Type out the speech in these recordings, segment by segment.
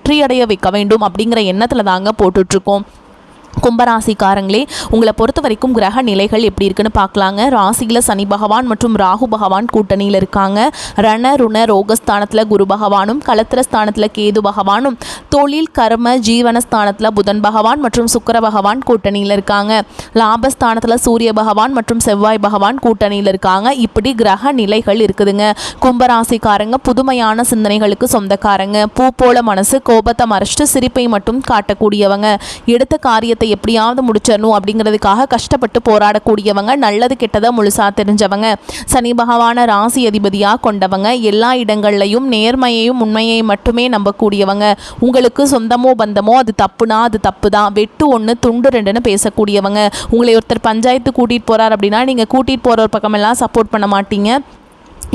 வெற்றியடைய வைக்க வேண்டும் அப்படிங்கிற எண்ணத்தில் தாங்க போட்டுட்ருக்கோம். கும்பராசிக்காரங்களே உங்களை பொறுத்த வரைக்கும் கிரக நிலைகள் எப்படி இருக்குன்னு பார்க்கலாங்க. ராசியில் சனி பகவான் மற்றும் ராகு பகவான் கூட்டணியில் இருக்காங்க. ரண ருண ரோகஸ்தானத்தில் குரு பகவானும் கலத்திரஸ்தானத்தில் கேது பகவானும் தொழில் கர்ம ஜீவனஸ்தானத்தில் புதன் பகவான் மற்றும் சுக்கர பகவான் கூட்டணியில் இருக்காங்க. லாபஸ்தானத்தில் சூரிய பகவான் மற்றும் செவ்வாய் பகவான் கூட்டணியில் இருக்காங்க. இப்படி கிரக நிலைகள் இருக்குதுங்க. கும்பராசிக்காரங்க புதுமையான சிந்தனைகளுக்கு சொந்தக்காரங்க. பூ போல மனசு கோபத்தை மறைச்சிட்டு சிரிப்பை மட்டும் காட்டக்கூடியவங்க. எடுத்த காரியத்தை எப்படியாவது முடிச்சிடணும் அப்படிங்கிறதுக்காக கஷ்டப்பட்டு போராடக்கூடியவங்க நல்லது கெட்டதை முழுசாக தெரிஞ்சவங்க சனி பகவான ராசி அதிபதியாக கொண்டவங்க எல்லா இடங்கள்லையும் நேர்மையையும் உண்மையையும் மட்டுமே நம்பக்கூடியவங்க. உங்களுக்கு சொந்தமோ பந்தமோ அது தப்புனா அது தப்பு தான் வெட்டு ஒன்று துண்டு ரெண்டுன்னு பேசக்கூடியவங்க. உங்களை ஒருத்தர் பஞ்சாயத்து கூட்டிகிட்டு போகிறார் அப்படின்னா நீங்கள் கூட்டிகிட்டு போகிற ஒரு பக்கமெல்லாம் சப்போர்ட் பண்ண மாட்டீங்க.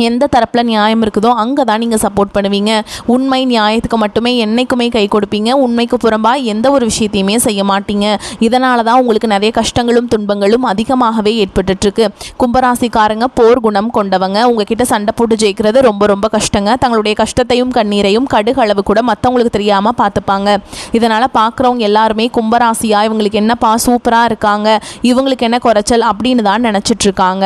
எந்த தரப்பில் நியாயம் இருக்குதோ அங்கே தான் நீங்கள் சப்போர்ட் பண்ணுவீங்க. உண்மை நியாயத்துக்கு மட்டுமே என்னைக்குமே கை கொடுப்பீங்க. உண்மைக்கு புறம்பாக எந்த ஒரு விஷயத்தையுமே செய்ய மாட்டீங்க. இதனால தான் உங்களுக்கு நிறைய கஷ்டங்களும் துன்பங்களும் அதிகமாகவே ஏற்பட்டுட்ருக்கு கும்பராசிக்காரங்க போர் குணம் கொண்டவங்க. உங்ககிட்ட சண்டை போட்டு ஜெயிக்கிறது ரொம்ப ரொம்ப கஷ்டங்க. தங்களுடைய கஷ்டத்தையும் கண்ணீரையும் கடுகளவு கூட மற்றவங்களுக்கு தெரியாமல் பார்த்துப்பாங்க. இதனால் பார்க்குறவங்க எல்லாருமே கும்பராசியாக இவங்களுக்கு என்னப்பா சூப்பராக இருக்காங்க. இவங்களுக்கு என்ன குறைச்சல் அப்படின்னு தான் நினச்சிட்ருக்காங்க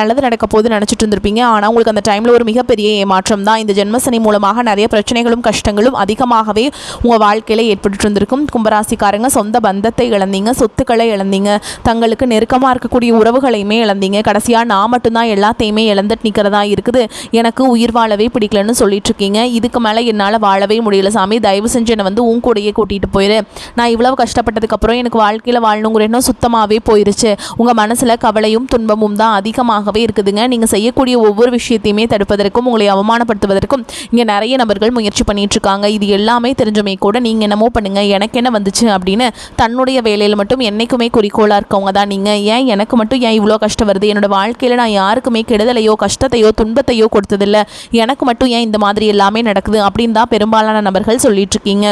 நல்லது நடக்க போது நினச்சிட்டு இருந்திருப்பீங்க. ஆனால் உங்களுக்கு அந்த டைமில் ஒரு மிகப்பெரிய ஏமாற்றம் தான். இந்த ஜென்மசனி மூலமாக நிறைய பிரச்சனைகளும் கஷ்டங்களும் அதிகமாகவே உங்கள் வாழ்க்கையில் ஏற்பட்டு இருந்திருக்கும். கும்பராசிக்காரங்க சொந்த பந்தத்தை இழந்தீங்க சொத்துக்களை இழந்தீங்க தங்களுக்கு நெருக்கமாக இருக்கக்கூடிய உறவுகளையுமே இழந்தீங்க. கடைசியாக நான் மட்டும்தான் எல்லாத்தையுமே இழந்துட்டு நிற்கிறதா இருக்குது. எனக்கு உயிர் வாழவே பிடிக்கலன்னு சொல்லிட்டு இருக்கீங்க. இதுக்கு மேலே என்னால் வாழவே முடியல சாமி. தயவு செஞ்சு என்னை வந்து உன் கூடயே கூட்டிகிட்டு போயிரு. நான் இவ்வளவு கஷ்டப்பட்டதுக்கப்புறம் எனக்கு வாழ்க்கையில் வாழணுங்கிற எண்ணம் சுத்தமாகவே போயிருச்சு. உங்கள் மனசில் கவலையும் துன்பமும் தான் அதிகமாக அதிகமாகவே இருக்குதுங்க. நீங்கள் செய்யக்கூடிய ஒவ்வொரு விஷயத்தையுமே தடுப்பதற்கும் உங்களை அவமானப்படுத்துவதற்கும் இங்கே நிறைய நபர்கள் முயற்சி பண்ணிட்டு இருக்காங்க இது எல்லாமே தெரிஞ்சுமே கூட நீங்கள் என்னமோ பண்ணுங்கள் எனக்கு என்ன வந்துச்சு அப்படின்னு தன்னுடைய வேலையில் மட்டும் என்றைக்குமே குறிக்கோளாக இருக்கவங்க தான். நீங்கள் ஏன் எனக்கு மட்டும் ஏன் இவ்வளோ கஷ்டம் வருது? என்னோட வாழ்க்கையில் நான் யாருக்குமே கெடுதலையோ கஷ்டத்தையோ துன்பத்தையோ கொடுத்ததில்லை. எனக்கு மட்டும் ஏன் இந்த மாதிரி எல்லாமே நடக்குது அப்படின்னு தான் பெரும்பாலான நபர்கள் சொல்லிட்டு இருக்கீங்க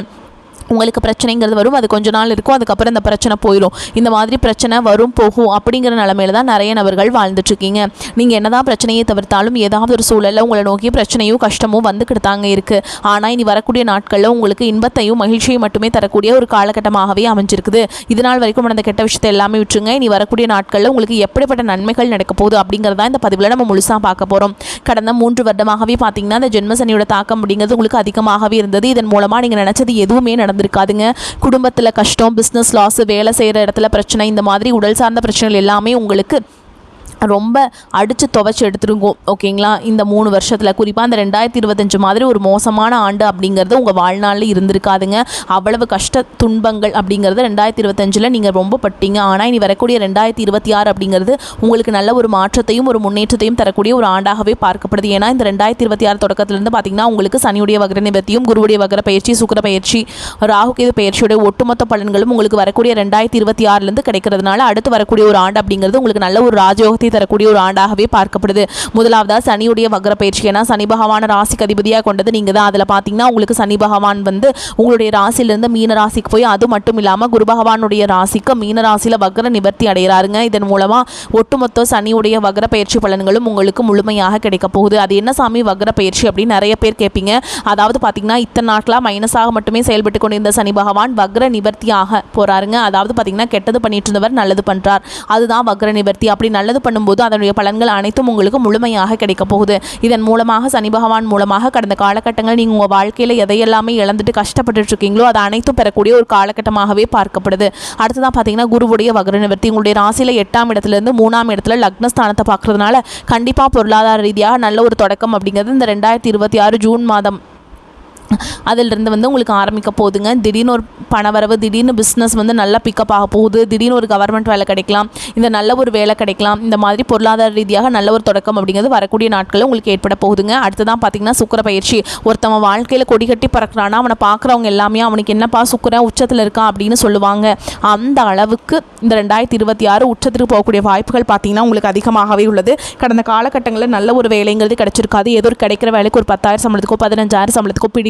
உங்களுக்கு பிரச்சனைங்கிறது வரும் அது கொஞ்ச நாள் இருக்கும் அதுக்கப்புறம் இந்த பிரச்சனை போயிடும் இந்த மாதிரி பிரச்சனை வரும் போகும் அப்படிங்கிற நிலமையில தான் நிறைய நபர்கள் வாழ்ந்துட்டுருக்கீங்க. நீங்கள் என்னதான் பிரச்சனையை தவிர்த்தாலும் ஏதாவது ஒரு சூழலில் உங்களை நோக்கி பிரச்சனையும் கஷ்டமும் வந்துக்கிட்டு தாங்க இருக்குது ஆனால் இனி வரக்கூடிய நாட்களில் உங்களுக்கு இன்பத்தையும் மகிழ்ச்சியும் மட்டுமே தரக்கூடிய ஒரு காலகட்டமாகவே அமைஞ்சிருக்குது. இது நாள் வரைக்கும் நடந்த கெட்ட விஷயத்தை எல்லாமே விட்டுருங்க. இனி வரக்கூடிய நாட்களில் உங்களுக்கு எப்படிப்பட்ட நன்மைகள் நடக்க போகுது அப்படிங்கிறதா இந்த பதிவில் நம்ம முழுசாக பார்க்க போகிறோம் கடந்த மூன்று வருடமாகவே பார்த்தீங்கன்னா இந்த ஜென்மசனியோட தாக்கம் அப்படிங்கிறது உங்களுக்கு அதிகமாகவே இருந்தது. இதன் மூலமாக நீங்கள் நினச்சது எதுவுமே நடந்திருக்காதுங்க குடும்பத்தில் கஷ்டம் பிஸ்னஸ் லாஸ் வேலை செய்கிற இடத்துல பிரச்சனை இந்த மாதிரி உடல் சார்ந்த பிரச்சனைகள் எல்லாமே உங்களுக்கு ரொம்ப அடித்து துவைச்சி எடுத்துருங்கோ ஓகேங்களா? இந்த மூணு வருஷத்தில் குறிப்பாக அந்த ரெண்டாயிரத்தி இருபத்தஞ்சு மாதிரி ஒரு மோசமான ஆண்டு அப்படிங்கிறது உங்கள் வாழ்நாளில் இருந்திருக்காதுங்க. அவ்வளவு கஷ்ட துன்பங்கள் அப்படிங்கிறது ரெண்டாயிரத்தி இருபத்தஞ்சில் நீங்கள் ரொம்ப பட்டீங்க. ஆனால் இனி வரக்கூடிய ரெண்டாயிரத்தி இருபத்தி ஆறு அப்படிங்கிறது உங்களுக்கு நல்ல ஒரு மாற்றத்தையும் ஒரு முன்னேற்றத்தையும் தரக்கூடிய ஒரு ஆண்டாகவே பார்க்கப்படுது. ஏன்னா இந்த ரெண்டாயிரத்தி இருபத்தி ஆறு தொடக்கத்திலிருந்து பார்த்தீங்கன்னா உங்களுக்கு சனியுடைய வகர நிபத்தியும் குருவுடைய வகர பயிற்சி சுக்கர பயிற்சி ராகுகேது பயிற்சியுடைய ஒட்டுமொத்த பலன்களும் உங்களுக்கு வரக்கூடிய ரெண்டாயிரத்தி இருபத்தி ஆறுலேருந்து கிடைக்கிறதுனால அடுத்து வரக்கூடிய ஒரு ஆண்டு அப்படிங்கிறது உங்களுக்கு நல்ல ஒரு ராஜயோகத்தை யோகத்தை தரக்கூடிய ஒரு ஆண்டாகவே பார்க்கப்படுது. முதலாவதாக சனியுடைய வக்ர பயிற்சி ஏன்னா சனி பகவான ராசிக்கு அதிபதியாக கொண்டது நீங்கள் தான். அதில் பார்த்தீங்கன்னா உங்களுக்கு சனி பகவான் வந்து உங்களுடைய ராசியிலிருந்து மீன ராசிக்கு போய் அது மட்டும் இல்லாமல் குரு பகவானுடைய ராசிக்கு மீன ராசியில் வக்ர நிவர்த்தி அடைகிறாருங்க. இதன் மூலமாக ஒட்டுமொத்த சனியுடைய வக்ர பயிற்சி பலன்களும் உங்களுக்கு முழுமையாக கிடைக்க போகுது. அது என்ன சாமி? வக்ர பயிற்சி அப்படின்னு நிறைய பேர் கேட்பீங்க. அதாவது பார்த்தீங்கன்னா இத்தனை நாட்களாக மைனஸாக மட்டுமே செயல்பட்டு கொண்டிருந்த சனி பகவான் வக்ர நிவர்த்தியாக போகிறாருங்க அதாவது பார்த்தீங்கன்னா கெட்டது பண்ணிட்டு இருந்தவர் நல்லது பண்ணுறார் அதுதான் வக்ர நிவர்த்தி. அப்படி நல்லது பண்ணும்போது அதனுடைய பலன்கள் அனைத்தும் உங்களுக்கு முழுமையாக கிடைக்க போகுது. இதன் மூலமாக சனி பகவான் மூலமாக கடந்த காலகட்டங்கள் நீங்கள் உங்கள் வாழ்க்கையில் எதையெல்லாமே இழந்துட்டு கஷ்டப்பட்டுட்டு இருக்கீங்களோ அது அனைத்தும் பெறக்கூடிய ஒரு காலகட்டமாகவே பார்க்கப்படுது. அடுத்ததான் பார்த்தீங்கன்னா குருவுடைய வகர நிவர்த்தி. உங்களுடைய ராசியில் எட்டாம் இடத்துலேருந்து மூணாம் இடத்துல லக்னஸ்தானத்தை பார்க்குறதுனால கண்டிப்பாக பொருளாதார ரீதியாக நல்ல ஒரு தொடக்கம் அப்படிங்கிறது இந்த ரெண்டாயிரத்தி இருபத்தி ஆறு ஜூன் மாதம். அதிலிருந்து வந்து உங்களுக்கு ஆரம்பிக்க போகுதுங்க. திடீர்னு ஒரு பணவரவு திடீர்னு பிஸ்னஸ் வந்து நல்லா பிக்கப் ஆக போகுது. திடீர்னு ஒரு கவர்மெண்ட் வேலை கிடைக்கலாம். இந்த நல்ல ஒரு வேலை கிடைக்கலாம். இந்த மாதிரி பொருளாதார ரீதியாக நல்ல ஒரு தொடக்கம் அப்படிங்கிறது வரக்கூடிய நாட்களில் உங்களுக்கு ஏற்பட போகுதுங்க. அடுத்ததான் பார்த்தீங்கன்னா சுக்கர பயிற்சி. ஒருத்தவன் வாழ்க்கையில் கொடி கட்டி பறக்கிறானா அவனை பார்க்குறவங்க எல்லாமே அவனுக்கு என்னப்பா சுக்கரன் உச்சத்தில் இருக்கான் அப்படின்னு சொல்லுவாங்க. அந்த அளவுக்கு இந்த ரெண்டாயிரத்தி இருபத்தி ஆறு உச்சத்துக்கு போகக்கூடிய வாய்ப்புகள் பார்த்தீங்கன்னா உங்களுக்கு அதிகமாகவே உள்ளது. கடந்த காலகட்டங்களில் நல்ல ஒரு வேலைங்கிறது கிடைச்சிருக்காது. ஏதோ ஒரு கிடைக்கிற வேலைக்கு ஒரு பத்தாயிரம் சம்பளத்துக்கோ பதினஞ்சாயிரம் சம்பளத்துக்கோ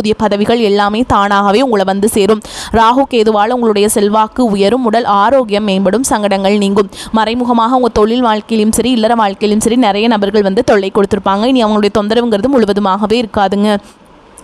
புதிய பதவிகள் எல்லாமே தானாகவே உங்களை வந்து சேரும். ராகு கேதுவால் உங்களுடைய செல்வாக்கு உயரும் உடல் ஆரோக்கியம் மேம்படும் சங்கடங்கள் நீங்கும். மறைமுகமாக உங்கள் தொழில் வாழ்க்கையிலும் சரி இல்லற வாழ்க்கையிலும் சரி நிறைய நபர்கள் வந்து தொல்லை கொடுத்துருப்பாங்க. இனி அவங்களுடைய தொந்தரவுங்கிறது முழுவதுமாகவே இருக்காதுங்க.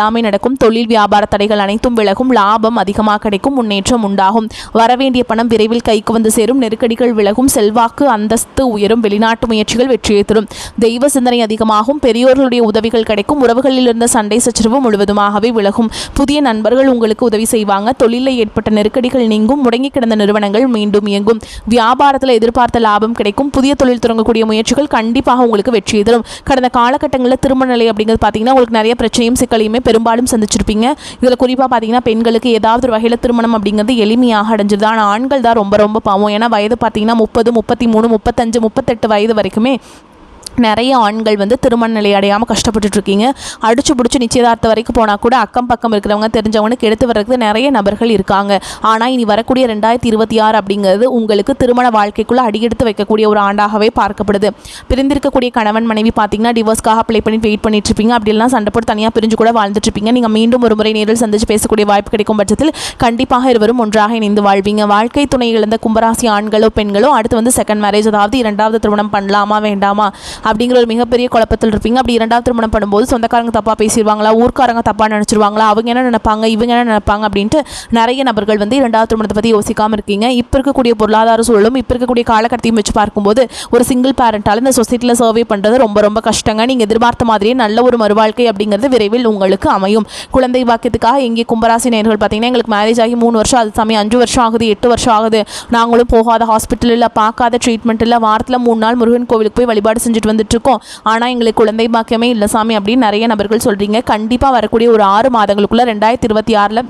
எல்லாமே நடக்கும். தொழில் வியாபார தடைகள் அனைத்தும் விலகும். லாபம் அதிகமாக கிடைக்கும். முன்னேற்றம் உண்டாகும். வரவேண்டிய பணம் விரைவில் கைக்கு வந்து சேரும். நெருக்கடிகள் விலகும். செல்வாக்கு அந்தஸ்து உயரும். வெளிநாட்டு முயற்சிகள் வெற்றியை தரும். தெய்வ சிந்தனை அதிகமாகும். பெரியோர்களுடைய உதவிகள் கிடைக்கும். உறவுகளில் இருந்த சண்டை சச்சரவு முழுவதுமாகவே விலகும். புதிய நண்பர்கள் உங்களுக்கு உதவி செய்வாங்க. தொழிலில் ஏற்பட்ட நெருக்கடிகள் நீங்கும். முடங்கி கிடந்த நிறுவனங்கள் மீண்டும் இயங்கும். வியாபாரத்தில் எதிர்பார்த்த லாபம் கிடைக்கும். புதிய தொழில் தொடங்கக்கூடிய முயற்சிகள் கண்டிப்பாக உங்களுக்கு வெற்றியை தரும். கடந்த காலகட்டங்களில் திருமண நிலை அப்படிங்கிறது பார்த்தீங்கன்னா உங்களுக்கு நிறைய பிரச்சனையும் சிக்கலையுமே பெரும்பாலும் சந்திச்சிருப்பீங்க. இதில் குறிப்பாக பார்த்தீங்கன்னா பெண்களுக்கு ஏதாவது ஒரு வகையில் திருமணம் அப்படிங்கிறது எளிமையாக அடைஞ்சிருது. ஆனால் ஆண்கள் தான் ரொம்ப ரொம்ப பாவம். ஏன்னா வயது பார்த்தீங்கன்னா முப்பது முப்பத்தி மூணு முப்பத்தஞ்சு முப்பத்தெட்டு வயது வரைக்குமே நிறைய ஆண்கள் வந்து திருமண நிலை அடையாமல் கஷ்டப்பட்டுட்டு இருக்கீங்க அடிச்சு பிடிச்சி நிச்சயதார்த்தம் வரைக்கும் போனால் கூட அக்கம் பக்கம் இருக்கிறவங்க தெரிஞ்சவனுக்கு எடுத்து வர்றதுக்கு நிறைய நபர்கள் இருக்காங்க. ஆனால் இனி வரக்கூடிய ரெண்டாயிரத்தி இருபத்தி ஆறு அப்படிங்கிறது உங்களுக்கு திருமண வாழ்க்கைக்குள்ளே அடியெடுத்து வைக்கக்கூடிய ஒரு ஆண்டாகவே பார்க்கப்படுது. பிரிந்திருக்கக்கூடிய கணவன் மனைவி பார்த்தீங்கன்னா டிவோர்ஸ்க்காக அப்ளை பண்ணி வெயிட் பண்ணிட்டு இருப்பீங்க அப்படிலாம் சண்டை போட்டு தனியாக பிரிஞ்சு கூட வாழ்ந்துட்டு இருப்பீங்க நீங்கள் மீண்டும் ஒரு முறை நேரில் சந்திச்சு பேசக்கூடிய வாய்ப்பு கிடைக்கும் பட்சத்தில் கண்டிப்பாக இருவரும் ஒன்றாக இணைந்து வாழ்வீங்க. வாழ்க்கை துணை இழந்த கும்பராசி ஆண்களோ பெண்களோ அடுத்து வந்து செகண்ட் மேரேஜ் அதாவது இரண்டாவது திருமணம் பண்ணலாமா வேண்டாமா? அப்படிங்கிற ஒரு மிகப்பெரிய குழப்பத்தில் இருப்பீங்க. அப்படி இரண்டாவது திருமணம் பண்ணும்போது சொந்தக்காரங்க தப்பாக பேசிடுவாங்களா ஊர்க்காரங்க தப்பாக நினச்சிருவாங்களா? அவங்க என்ன நினைப்பாங்க? இவங்க என்ன நினைப்பாங்க? அப்படின்ட்டு நிறைய நபர்கள் வந்து இரண்டாவது திருமணத்தை பற்றி யோசிக்காமல் இருக்கீங்க. இப்போ இருக்கக்கூடிய பொருளாதார சூழலும் இப்போ இருக்கக்கூடிய காலகட்டத்தையும் வச்சு பார்க்கும்போது ஒரு சிங்கிள் பேரண்டால் இந்த சொசைட்டியில் சர்வே பண்ணுறது ரொம்ப ரொம்ப கஷ்டங்க. நீங்கள் எதிர்பார்த்த மாதிரியே நல்ல ஒரு மறுவாழ்க்கை அப்படிங்கிறது விரைவில் உங்களுக்கு அமையும். குழந்தை வாக்கியத்துக்காக எங்கே கும்பராசி நேர்கள் பார்த்தீங்கன்னா எங்களுக்கு மேரேஜ் ஆகி மூணு வருஷம் அது சமயம் அஞ்சு வருஷம் ஆகுது எட்டு வருஷம் ஆகுது. நாங்களும் போகாத ஹாஸ்பிட்டலில் பார்க்காத ட்ரீட்மெண்ட் இல்லை வாரத்தில் மூணு நாள் முருகன் கோவிலுக்கு போய் வழிபாடு செஞ்சுட்டு வந்துட்டு வந்துட்டுருக்கோம் ஆனால் எங்களுக்கு குழந்தை பாக்கியமே இல்லை சாமி அப்படின்னு நிறைய நபர்கள் சொல்கிறீங்க கண்டிப்பாக வரக்கூடிய ஒரு ஆறு மாதங்களுக்குள்ள ரெண்டாயிரத்தி இருபத்தி ஆறில்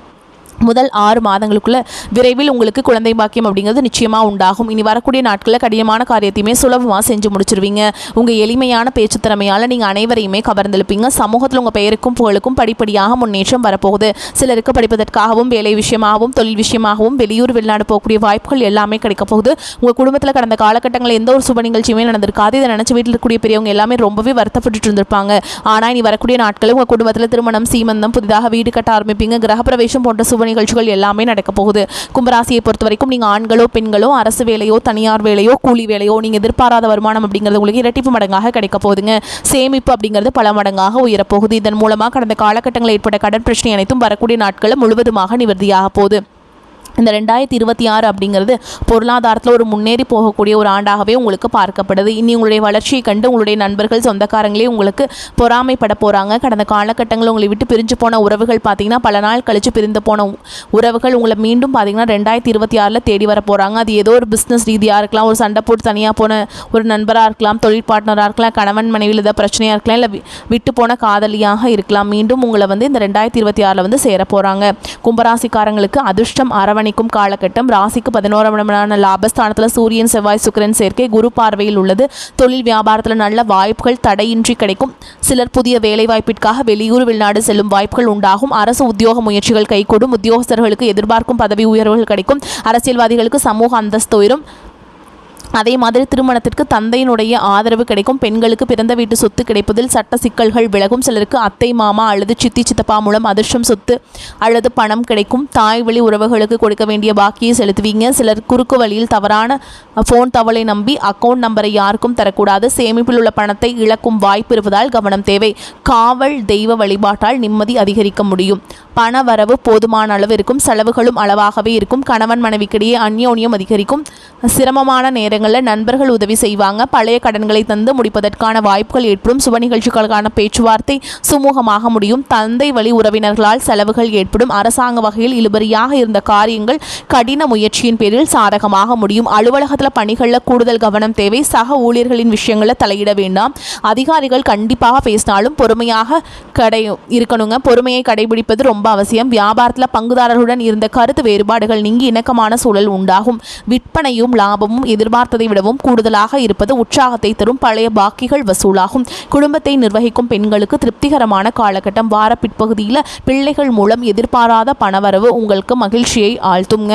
முதல் ஆறு மாதங்களுக்குள்ள விரைவில் உங்களுக்கு குழந்தை பாக்கியம் அப்படிங்கிறது நிச்சயமாக உண்டாகும். இனி வரக்கூடிய நாட்களில் கடினமான காரியத்தையுமே சுலபமாக செஞ்சு முடிச்சிருவீங்க. உங்கள் எளிமையான பேச்சு திறமையால் நீங்கள் அனைவரையுமே கவர்ந்தெழுப்பீங்க. சமூகத்தில் உங்கள் பெயருக்கும் புகழுக்கும் படிப்படியாக முன்னேற்றம் வரப்போகுது. சிலருக்கு படிப்பதற்காகவும் வேலை விஷயமாகவும் தொழில் விஷயமாகவும் வெளியூர் வெளிநாடு போகக்கூடிய வாய்ப்புகள் எல்லாமே கிடைக்க போகுது. உங்கள் குடும்பத்தில் கடந்த காலகட்டங்களில் எந்த ஒரு சுப நிகழ்ச்சியுமே நடந்திருக்காது. இதை நினச்சி வீட்டில் இருக்கக்கூடிய பெரியவங்க எல்லாமே ரொம்பவே வருத்தப்பட்டு இருந்திருப்பாங்க. ஆனால் இனி வரக்கூடிய நாட்களில் உங்கள் குடும்பத்தில் திருமணம் சீமந்தம் புதிதாக வீடு கட்ட ஆரம்பிப்பீங்க. கிரகப்பிரவேசம் போன்ற சுப நிகழ்ச்சிகள் எல்லாமே நடக்க போகுது. கும்பராசியை பொறுத்த வரைக்கும் நீங்கள் ஆண்களோ பெண்களோ அரசு வேலையோ தனியார் வேலையோ கூலி வேலையோ நீங்கள் எதிர்பாராத வருமானம் அப்படிங்கிறது உங்களுக்கு இரட்டிப்பு மடங்காக கிடைக்க போகுதுங்க. சேமிப்பு அப்படிங்கிறது பல மடங்காக உயரப்போகுது இதன் மூலமாக கடந்த காலகட்டங்களில் ஏற்பட்ட கடன் பிரச்சனை அனைத்தும் வரக்கூடிய நாட்களில் முழுவதுமாக நிவர்த்தியாக போகுது. இந்த ரெண்டாயிரத்தி இருபத்தி ஆறு அப்படிங்கிறது பொருளாதாரத்தில் ஒரு முன்னேறி போகக்கூடிய ஒரு ஆண்டாகவே உங்களுக்கு பார்க்கப்படுது. இனி உங்களுடைய வளர்ச்சியை கண்டு உங்களுடைய நண்பர்கள் சொந்தக்காரங்களே உங்களுக்கு பொறாமைப்பட போகிறாங்க கடந்த காலகட்டங்களில் உங்களை விட்டு பிரிஞ்சு போன உறவுகள் பார்த்தீங்கன்னா பல நாள் கழித்து பிரிந்து போன உ- உறவுகள் உங்களை மீண்டும் பார்த்தீங்கன்னா ரெண்டாயிரத்தி இருபத்தி ஆறில் தேடி வர போகிறாங்க அது ஏதோ ஒரு பிஸ்னஸ் ரீதியாக இருக்கலாம் ஒரு சண்டை போட்டு தனியாக போன ஒரு நண்பராக இருக்கலாம் தொழில் பார்ட்னராக இருக்கலாம் கணவன் மனைவியில் ஏதாவது பிரச்சனையாக இருக்கலாம் இல்லை விட்டு போன காதலியாக இருக்கலாம். மீண்டும் உங்களை வந்து இந்த ரெண்டாயிரத்தி இருபத்தி ஆறில் வந்து சேர போகிறாங்க கும்பராசிக்காரங்களுக்கு அதிர்ஷ்டம் அரவணைக்கும் காலகட்டம். ராசிக்கு பதினோராம் இடமான லாபஸ்தானத்தில் சூரியன் செவ்வாய் சுக்கிரன் சேர்க்கை குரு பார்வையில் உள்ளது. தொழில் வியாபாரத்தில் நல்ல வாய்ப்புகள் தடையின்றி கிடைக்கும். சிலர் புதிய வேலைவாய்ப்பிற்காக வெளியூர் வெளிநாடு செல்லும் வாய்ப்புகள் உண்டாகும். அரசு உத்தியோக முயற்சிகள் கைகூடும். உத்தியோகஸ்தர்களுக்கு எதிர்பார்க்கும் பதவி உயர்வுகள் கிடைக்கும். அரசியல்வாதிகளுக்கு சமூக அந்தஸ்து உயரும். அதே மாதிரி திருமணத்திற்கு தந்தையினுடைய ஆதரவு கிடைக்கும். பெண்களுக்கு பிறந்த வீட்டு சொத்து கிடைப்பதில் சட்ட சிக்கல்கள் விலகும். சிலருக்கு அத்தை மாமா அல்லது சித்தி சித்தப்பா மூலம் அதிர்ஷ்டம் சொத்து அல்லது பணம் கிடைக்கும். தாய் வழி உறவுகளுக்கு கொடுக்க வேண்டிய பாக்கியை செலுத்துவீங்க. சிலர் குறுக்கு வழியில் தவறான ஃபோன் தவளை நம்பி அக்கௌண்ட் நம்பரை யாருக்கும் தரக்கூடாது. சேமிப்பில் உள்ள பணத்தை இழக்கும் வாய்ப்பு இருப்பதால் கவனம் தேவை. காவல் தெய்வ வழிபாட்டால் நிம்மதி அதிகரிக்க முடியும். பண வரவு போதுமான அளவு இருக்கும். செலவுகளும் அளவாகவே இருக்கும். கணவன் மனைவிக்கிடையே அந்யோன்யம் அதிகரிக்கும். சிரமமான நேரங்களில் நண்பர்கள் உதவி செய்வாங்க. பழைய கடன்களை தந்து முடிப்பதற்கான வாய்ப்புகள் ஏற்படும். சுப நிகழ்ச்சிகளுக்கான பேச்சுவார்த்தை சுமூகமாக முடியும். தந்தை வழி உறவினர்களால் செலவுகள் ஏற்படும். அரசாங்க வகையில் இழுபறியாக இருந்த காரியங்கள் கடின முயற்சியின் பேரில் சாதகமாக முடியும். அலுவலகத்தில் பணிகளில் கூடுதல் கவனம் தேவை. சக ஊழியர்களின் விஷயங்களில் தலையிட வேண்டாம். அதிகாரிகள் கண்டிப்பாக பேசினாலும் பொறுமையாக கடை இருக்கணுங்க. பொறுமையை கடைபிடிப்பது ரொம்ப அவசியம். வியாபாரத்தில் பங்குதாரர்களுடன் இருந்த கருத்து வேறுபாடுகள் நீங்கி இணக்கமான சூழல் உண்டாகும். விற்பனையும் லாபமும் எதிர்பார்த்ததை விடவும் கூடுதலாக இருப்பது உற்சாகத்தை தரும் பழைய பாக்கிகள் வசூலாகும். குடும்பத்தை நிர்வகிக்கும் பெண்களுக்கு திருப்திகரமான காலகட்டம். வார பிற்பகுதியில் பிள்ளைகள் மூலம் எதிர்பாராத பணவரவு உங்களுக்கு மகிழ்ச்சியை ஆழ்த்துங்க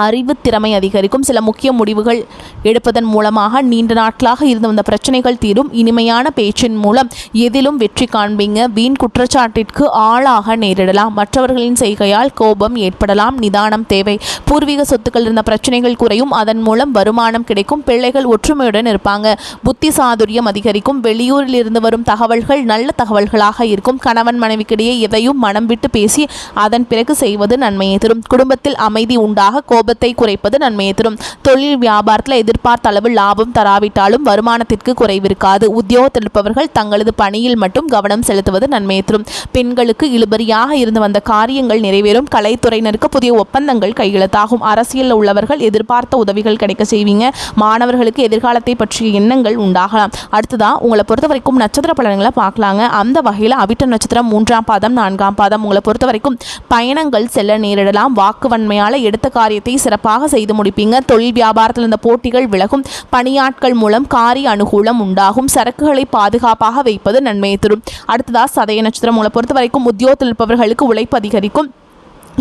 அறிவு திறமை அதிகரிக்கும். சில முக்கிய முடிவுகள் எடுப்பதன் மூலமாக நீண்ட நாட்களாக இருந்து வந்த பிரச்சனைகள் தீரும். இனிமையான பேச்சின் மூலம் எதிலும் வெற்றி காண்பீங்க. வீண் குற்றச்சாட்டிற்கு ஆளாக நேரிடலாம். மற்றவர்களின் செய்கையால் கோபம் ஏற்படலாம். நிதானம் தேவை. பூர்வீக சொத்துக்கள் இருந்த பிரச்சனைகள் குறையும். அதன் மூலம் வருமானம் கிடைக்கும். பிள்ளைகள் ஒற்றுமையுடன் இருப்பாங்க. புத்தி சாதுரியம் அதிகரிக்கும். வெளியூரில் இருந்து வரும் தகவல்கள் நல்ல தகவல்களாக இருக்கும். கணவன் மனைவிக்கிடையே எதையும் மனம் விட்டு பேசி அதன் பிறகு செய்வது நன்மையை தரும். குடும்பத்தில் அமைதி உண்டாக கோபத்தை குறைப்பது நன்மையை தரும். தொழில் வியாபாரத்தில் எதிர்பார்த்த அளவு லாபம் தராவிட்டாலும் வருமானத்திற்கு குறைவிருக்காது. உத்தியோகத்தில் இருப்பவர்கள் தங்களது பணியில் மட்டும் கவனம் செலுத்துவது நன்மையை தரும். பெண்களுக்கு இழுபறியாக இருந்து வந்த காரியங்கள் நிறைவேறும். கலைத்துறையினருக்கு புதிய ஒப்பந்தங்கள் கையெழுத்தாகும். அரசியலில் உள்ளவர்கள் எதிர்பார்த்த உதவிகள் கிடைக்க செய்வீங்க. மாணவர்களுக்கு எதிர்காலத்தை பற்றிய எண்ணங்கள் உண்டாகலாம். அடுத்ததான் உங்களை பொறுத்த வரைக்கும் நட்சத்திர பலன்களை பார்க்கலாங்க. அந்த வகையில் அவிட்ட நட்சத்திரம் மூன்றாம் பாதம் நான்காம் பாதம். உங்களை பொறுத்த வரைக்கும் பயணங்கள் செல்ல நேரிடலாம். வாக்குவன்மையால் எடுத்த காரியத்தை சிறப்பாக செய்து முடிப்பீங்க. தொழில் வியாபாரத்தில் இருந்த போட்டிகள் விலகும். பணியாட்கள் மூலம் காரிய அனுகூலம் உண்டாகும். சரக்குகளை பாதுகாப்பாக வைப்பது நன்மையை தரும். அடுத்ததா சதய நட்சத்திரம் உங்களை பொறுத்த வரைக்கும் உத்தியோகத்தில் இருப்பவர்களுக்கு உழைப்பு அதிகரிக்கும்.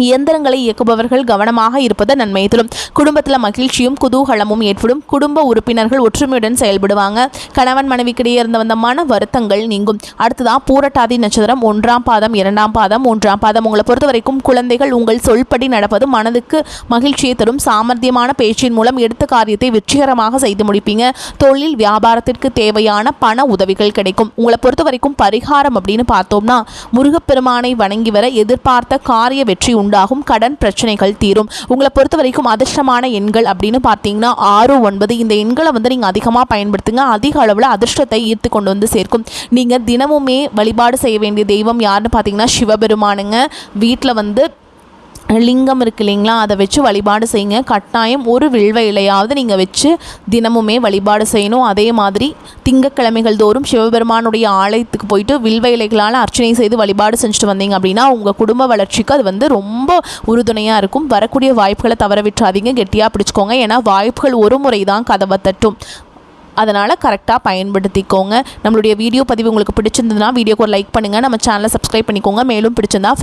இயந்திரங்களை இயக்குபவர்கள் கவனமாக இருப்பது நன்மை தரும் குடும்பத்தில் மகிழ்ச்சியும் குதூகலமும் ஏற்படும். குடும்ப உறுப்பினர்கள் ஒற்றுமையுடன் செயல்படுவாங்க. கணவன் மனைவிக்கிடையே இருந்து வந்த மன வருத்தங்கள் நீங்கும். அடுத்ததான் பூரட்டாதி நட்சத்திரம் ஒன்றாம் பாதம் இரண்டாம் பாதம் மூன்றாம் பாதம். உங்களை பொறுத்த வரைக்கும் குழந்தைகள் உங்கள் சொல்படி நடப்பது மனதுக்கு மகிழ்ச்சியை தரும். சாமர்த்தியமான பேச்சின் மூலம் எடுத்த காரியத்தை வெற்றிகரமாக செய்து முடிப்பீங்க. தொழில் வியாபாரத்திற்கு தேவையான பண உதவிகள் கிடைக்கும். உங்களை பொறுத்த வரைக்கும் பரிகாரம் அப்படின்னு பார்த்தோம்னா முருகப்பெருமானை வணங்கி வர எதிர்பார்த்த காரிய வெற்றி உண்டு. உண்டாகும் கடன் பிரச்சனைகள் தீரும். உங்களை பொறுத்த வரைக்கும் அதிர்ஷ்டமான எண்கள் அப்படின்னு பார்த்தீங்கன்னா ஆறு ஒன்பது. இந்த எண்களை வந்து நீங்கள் அதிகமாக பயன்படுத்துங்க. அதிக அளவில் அதிர்ஷ்டத்தை ஈர்த்து கொண்டு வந்து சேர்க்கும். நீங்கள் தினமுமே வழிபாடு செய்ய வேண்டிய தெய்வம் யாருன்னு பார்த்தீங்கன்னா சிவபெருமானுங்க. வீட்டில் வந்து லிங்கம் இருக்கு இல்லைங்களா? அதை வச்சு வழிபாடு செய்யுங்க. கட்டாயம் ஒரு வில்வ இலையாவது நீங்கள் வச்சு தினமுமே வழிபாடு செய்யணும். அதே மாதிரி திங்கட்கிழமைகள் தோறும் சிவபெருமானுடைய ஆலயத்துக்கு போயிட்டு வில்வ இலைகளால் அர்ச்சனை செய்து வழிபாடு செஞ்சுட்டு வந்தீங்க அப்படின்னா உங்கள் குடும்ப வளர்ச்சிக்கு அது வந்து ரொம்ப உறுதுணையாக இருக்கும். வரக்கூடிய வாய்ப்புகளை தவற விட்டுறாதீங்க. கெட்டியாக பிடிச்சிக்கோங்க. ஏன்னா வாய்ப்புகள் ஒரு முறை தான் கதவை தட்டும். அதனால் கரெக்டாக பயன்படுத்திக்கோங்க. நம்மளுடைய வீடியோ பதிவு உங்களுக்கு பிடிச்சிருந்ததுன்னா வீடியோக்கு ஒரு லைக் பண்ணுங்கள் நம்ம சேனலை சப்ஸ்கிரைப் பண்ணிக்கோங்க. மேலும் பிடிச்சிருந்தா